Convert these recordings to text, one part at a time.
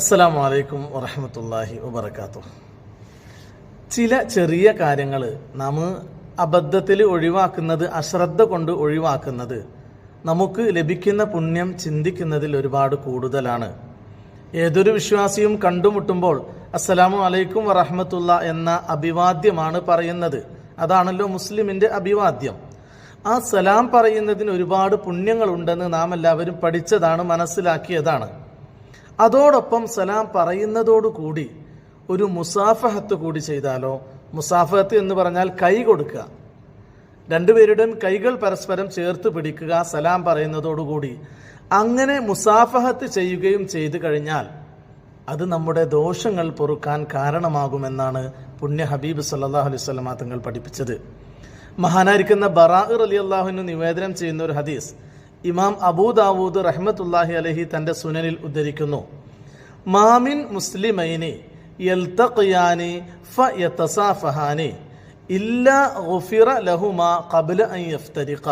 അസ്സലാമു അലൈക്കും വറഹമത്തല്ലാഹി വബർക്കാത്തു ചില ചെറിയ കാര്യങ്ങൾ നാം അബദ്ധത്തിൽ ഒഴിവാക്കുന്നത് അശ്രദ്ധ കൊണ്ട് ഒഴിവാക്കുന്നത് നമുക്ക് ലഭിക്കുന്ന പുണ്യം ചിന്തിക്കുന്നതിൽ ഒരുപാട് കൂടുതലാണ്. ഏതൊരു വിശ്വാസിയും കണ്ടുമുട്ടുമ്പോൾ അസ്സലാമു അലൈക്കും വറഹമത്തുള്ള എന്ന അഭിവാദ്യമാണ് പറയുന്നത്. അതാണല്ലോ മുസ്ലിമിന്റെ അഭിവാദ്യം. ആ സലാം പറയുന്നതിന് ഒരുപാട് പുണ്യങ്ങളുണ്ടെന്ന് നാം എല്ലാവരും പഠിച്ചതാണ് മനസ്സിലാക്കിയതാണ്. അതോടൊപ്പം സലാം പറയുന്നതോടുകൂടി ഒരു മുസാഫഹത്ത് കൂടി ചെയ്താലോ? മുസാഫഹത്ത് എന്ന് പറഞ്ഞാൽ കൈ കൊടുക്കുക. രണ്ടുപേരുടെയും കൈകൾ പരസ്പരം ചേർത്ത് പിടിക്കുക സലാം പറയുന്നതോടുകൂടി അങ്ങനെ മുസാഫഹത്ത് ചെയ്യുകയും ചെയ്തു കഴിഞ്ഞാൽ അത് നമ്മുടെ ദോഷങ്ങൾ പൊറുക്കാൻ കാരണമാകുമെന്നാണ് പുണ്യ ഹബീബ് സല്ലാഹു അലൈഹി സ്വലമ തങ്ങൾ പഠിപ്പിച്ചത്. മഹാനായിരിക്കുന്ന ബറാഇർ അലി അള്ളാഹുവിന് നിവേദനം ചെയ്യുന്ന ഒരു ഹദീസ് ഇമാം അബൂദാവൂദ് റഹ്മത്തുല്ലാഹി അലഹി തന്റെ സുനനിൽ ഉദ്ധരിക്കുന്നു. മാമിൻ മുസ്ലിമൈനി യൽതഖിയാനി ഫയതസാഫഹാനി ഇല്ലാ ഗുഫിറ ലഹുമാ ഖബ്ല അൻ യഫ്തരിഖ.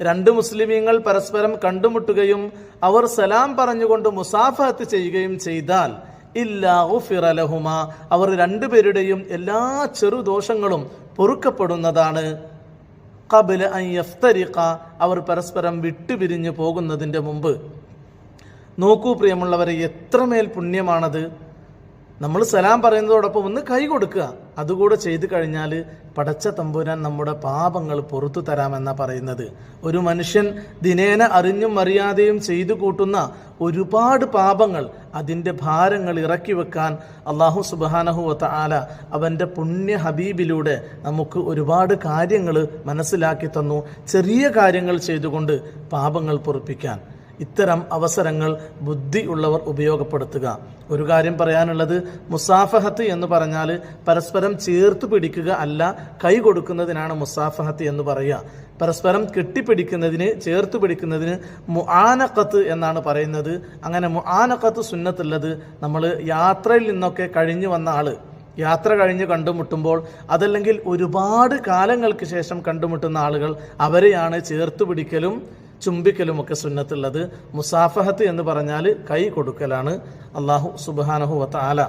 രണ്ട് മുസ്ലിമീങ്ങൾ പരസ്പരം കണ്ടുമുട്ടുകയും അവർ സലാം പറഞ്ഞുകൊണ്ട് മുസാഫഹത്ത് ചെയ്യുകയും ചെയ്താൽ ഇല്ലാ ഗുഫിറ ലഹുമ അവർ രണ്ടുപേരുടെയും എല്ലാ ചെറുദോഷങ്ങളും പൊറുക്കപ്പെടുന്നതാണ്. കബില അൻ യഫ്തരിഖ അവർ പരസ്പരം വിട്ടുപിരിഞ്ഞു പോകുന്നതിന്റെ മുമ്പ്. നോക്കൂ പ്രിയമുള്ളവരെ എത്രമേൽ പുണ്യമാണത്. നമ്മൾ സലാം പറയുന്നതോടൊപ്പം ഒന്ന് കൈ കൊടുക്കുക. അതുകൂടെ ചെയ്തു കഴിഞ്ഞാൽ പടച്ച തമ്പുരാൻ നമ്മുടെ പാപങ്ങൾ പുറത്തു തരാമെന്നാണ് പറയുന്നത്. ഒരു മനുഷ്യൻ ദിനേന അറിഞ്ഞും അറിയാതെയും ചെയ്തു കൂട്ടുന്ന ഒരുപാട് പാപങ്ങൾ അതിന്റെ ഭാരങ്ങൾ ഇറക്കി വെക്കാൻ അള്ളാഹു സുബാനഹുവത്ത ആല അവന്റെ പുണ്യ ഹബീബിലൂടെ നമുക്ക് ഒരുപാട് കാര്യങ്ങൾ മനസ്സിലാക്കി തന്നു. ചെറിയ കാര്യങ്ങൾ ചെയ്തുകൊണ്ട് പാപങ്ങൾ പൊറുപ്പിക്കാൻ. ഇത്തരം അവസരങ്ങൾ ബുദ്ധി ഉള്ളവർ ഉപയോഗപ്പെടുത്തുക. ഒരു കാര്യം പറയാനുള്ളത് മുസാഫഹത്ത് എന്ന് പറഞ്ഞാൽ പരസ്പരം ചേർത്ത് പിടിക്കുക അല്ല കൈ കൊടുക്കുന്നതിനാണ് മുസാഫഹത്ത് എന്ന് പറയുക. പരസ്പരം കെട്ടിപ്പിടിക്കുന്നതിന് ചേർത്ത് പിടിക്കുന്നതിന് മുആനക്കത്ത് എന്നാണ് പറയുന്നത്. അങ്ങനെ മുആനക്കത്ത് സുന്നത്തുള്ളത് നമ്മൾ യാത്രയിൽ നിന്നൊക്കെ കഴിഞ്ഞു വന്ന ആൾ യാത്ര കഴിഞ്ഞ് കണ്ടുമുട്ടുമ്പോൾ അതല്ലെങ്കിൽ ഒരുപാട് കാലങ്ങൾക്ക് ശേഷം കണ്ടുമുട്ടുന്ന ആളുകൾ അവരെയാണ് ചേർത്ത് പിടിക്കലും ചുംബിക്കലുമൊക്കെ സുന്നത്തുള്ളത്. മുസാഫഹത്ത് എന്ന് പറഞ്ഞാൽ കൈ കൊടുക്കലാണ് അള്ളാഹു സുബാനഹു വത്താല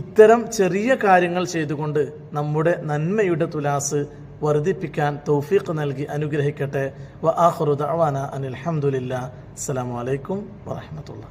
ഇത്തരം ചെറിയ കാര്യങ്ങൾ ചെയ്തുകൊണ്ട് നമ്മുടെ നന്മയുടെ തുലാസ് വർദ്ധിപ്പിക്കാൻ തൗഫീഖ് നൽകി അനുഗ്രഹിക്കട്ടെ. വ ആഹ്റുദ് അവാന അനിൽഹമുല്ല അസ്സാം അലൈക്കും വറഹമത്തുള്ള